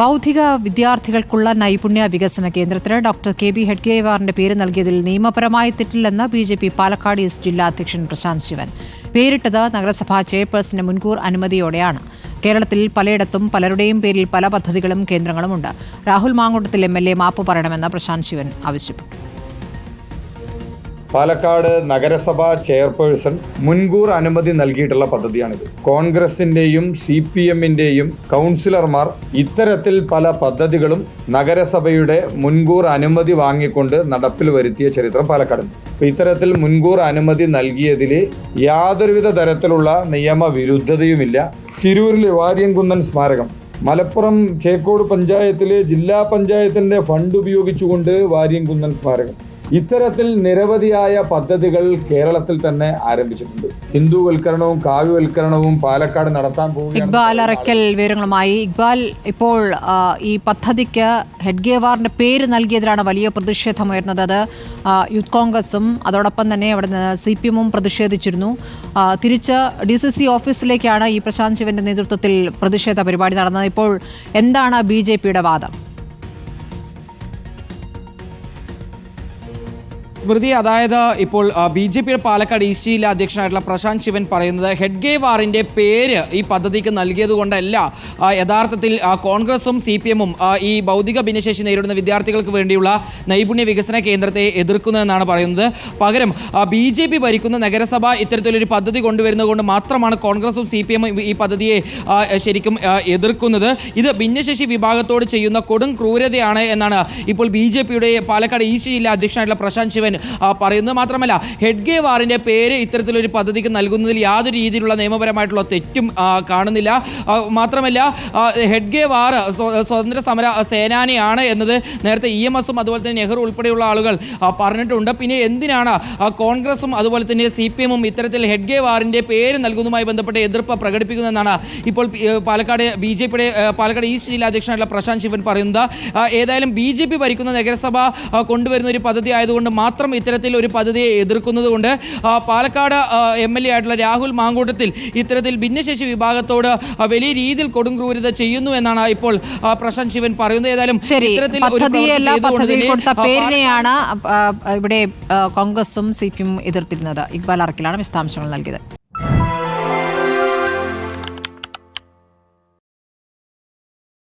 ബൗദ്ധിക വിദ്യാർത്ഥികൾക്കുള്ള നൈപുണ്യ വികസന കേന്ദ്രത്തിന് ഡോക്ടർ കെ ബി ഹെഡ്ഗേവാറിന്റെ പേര് നൽകിയതിൽ നിയമപരമായ തെറ്റില്ലെന്ന് B J P Palakkad east ജില്ലാ അധ്യക്ഷൻ പ്രശാന്ത് ശിവൻ. പേരിട്ടത് നഗരസഭാ ചെയർപേഴ്സന്റെ മുൻകൂർ അനുമതിയോടെയാണ്. കേരളത്തിൽ പലയിടത്തും പലരുടെയും പേരിൽ പല പദ്ധതികളും കേന്ദ്രങ്ങളുമുണ്ട്. Rahul Mamkootathil M L A മാപ്പ് പറയണമെന്ന് പ്രശാന്ത് ശിവൻ ആവശ്യപ്പെട്ടു. പാലക്കാട് നഗരസഭാ ചെയർപേഴ്സൺ മുൻകൂർ അനുമതി നൽകിയിട്ടുള്ള പദ്ധതിയാണിത്. കോൺഗ്രസിന്റെയും സി പി എമ്മിന്റെയും കൗൺസിലർമാർ ഇത്തരത്തിൽ പല പദ്ധതികളും നഗരസഭയുടെ മുൻകൂർ അനുമതി വാങ്ങിക്കൊണ്ട് നടപ്പിൽ വരുത്തിയ ചരിത്രം പാലക്കാടുണ്ട് ഇത്തരത്തിൽ മുൻകൂർ അനുമതി നൽകിയതിൽ യാതൊരുവിധ തരത്തിലുള്ള നിയമവിരുദ്ധതയുമില്ല. തിരൂരിലെ വാര്യംകുന്നൻ സ്മാരകം മലപ്പുറം ചേക്കോട് പഞ്ചായത്തിലെ ജില്ലാ പഞ്ചായത്തിന്റെ ഫണ്ട് ഉപയോഗിച്ചുകൊണ്ട് വാര്യംകുന്നൻ സ്മാരകം ഇത്തരത്തിൽ നിരവധിയായ പദ്ധതികൾ കേരളത്തിൽ തന്നെ ആരംഭിച്ചിട്ടുണ്ട്. ഹിന്ദുവൽക്കരണവും കാവ്യവൽക്കരണവും പാലക്കാട് നടത്താൻ ഇക്ബാൽ അറയ്ക്കൽ വിവരങ്ങളുമായി. ഇക്ബാൽ ഇപ്പോൾ ഈ പദ്ധതിക്ക് ഹെഡ്ഗേവാറിന്റെ പേര് നൽകിയതിലാണ് വലിയ പ്രതിഷേധം പ്രതിഷേധമുയർന്നത്. അത് യൂത്ത് കോൺഗ്രസും അതോടൊപ്പം തന്നെ അവിടെ സി പി എമ്മും പ്രതിഷേധിച്ചിരുന്നു തിരിച്ച് ഡി സി സി ഓഫീസിലേക്കാണ് ഈ പ്രശാന്ത് ശിവന്റെ നേതൃത്വത്തിൽ പ്രതിഷേധ പരിപാടി നടന്നത്. ഇപ്പോൾ എന്താണ് ബി ജെ പിയുടെ വാദം? സ്മൃതി അതായത് ഇപ്പോൾ ബി ജെ പിയുടെ പാലക്കാട് ഈസ്റ്റ് ജില്ലാ അധ്യക്ഷനായിട്ടുള്ള പ്രശാന്ത് ശിവൻ പറയുന്നത് ഹെഡ്ഗേ വാറിന്റെ പേര് ഈ പദ്ധതിക്ക് നൽകിയത് കൊണ്ടല്ല. യഥാർത്ഥത്തിൽ കോൺഗ്രസും സി പി എമ്മും ഈ ഭൗതിക ഭിന്നശേഷി നേരിടുന്ന വിദ്യാർത്ഥികൾക്ക് വേണ്ടിയുള്ള നൈപുണ്യ വികസന കേന്ദ്രത്തെ എതിർക്കുന്നതെന്നാണ് പറയുന്നത്. പകരം ബി ജെ പി ഭരിക്കുന്ന നഗരസഭ ഇത്തരത്തിലൊരു പദ്ധതി കൊണ്ടുവരുന്നത് കൊണ്ട് മാത്രമാണ് കോൺഗ്രസും സി പി എമ്മും ഈ പദ്ധതിയെ ശരിക്കും എതിർക്കുന്നത്. ഇത് ഭിന്നശേഷി വിഭാഗത്തോട് ചെയ്യുന്ന കൊടും ക്രൂരതയാണ് എന്നാണ് ഇപ്പോൾ ബി ജെ പിയുടെ പാലക്കാട് ഈസ്റ്റ് ജില്ലാ അധ്യക്ഷനായിട്ടുള്ള പ്രശാന്ത് ശിവൻ പറയുന്നത് മാത്രമല്ല ഹെഡ്ഗേ വാറിന്റെ പേര് ഇത്തരത്തിലൊരു പദ്ധതിക്ക് നൽകുന്നതിൽ യാതൊരു രീതിയിലുള്ള നിയമപരമായിട്ടുള്ള തെറ്റും കാണുന്നില്ല. മാത്രമല്ല ഹെഡ്ഗേവാർ ഹെഡ്ഗേ വാർ സ്വതന്ത്ര സമര സേനാനിയാണ് എന്നത് നേരത്തെ ഇ എം എസും അതുപോലെ തന്നെ നെഹ്റു ഉൾപ്പെടെയുള്ള ആളുകൾ പറഞ്ഞിട്ടുണ്ട്. പിന്നെ എന്തിനാണ് കോൺഗ്രസും അതുപോലെ തന്നെ സി പി എമ്മും ഇത്തരത്തിൽ ഹെഡ്ഗേ വാറിന്റെ പേര് നൽകുന്നതുമായി ബന്ധപ്പെട്ട് എതിർപ്പ് പ്രകടിപ്പിക്കുന്നതെന്നാണ് ഇപ്പോൾ പാലക്കാട് ബി ജെ പിയുടെ പാലക്കാട് ഈസ്റ്റ് ജില്ലാ അധ്യക്ഷനായിട്ടുള്ള പ്രശാന്ത് ശിവൻ പറയുന്നത്. ഏതായാലും ബി ജെ പി ഭരിക്കുന്ന നഗരസഭ കൊണ്ടുവരുന്ന ഒരു പദ്ധതി ആയതുകൊണ്ട് മാത്രം ഇത്തരത്തിൽ ഒരു പദ്ധതിയെ എതിർക്കുന്നത് കൊണ്ട് പാലക്കാട് എം എൽ എ ആയിട്ടുള്ള രാഹുൽ മാങ്കൂട്ടത്തിൽ ഇത്തരത്തിൽ ഭിന്നശേഷി വിഭാഗത്തോട് വലിയ രീതിയിൽ കൊടുങ്ക്രൂരത ചെയ്യുന്നു എന്നാണ് ഇപ്പോൾ പ്രശാന്ത് ശിവൻ പറയുന്നത്. ഏതായാലും പേരിനെയാണ് ഇവിടെ കോൺഗ്രസും സി പി എതിർത്തിരുന്നത്. ഇക്ബാൽ അറക്കിലാണ് വിശദാംശങ്ങൾ നൽകിയത്.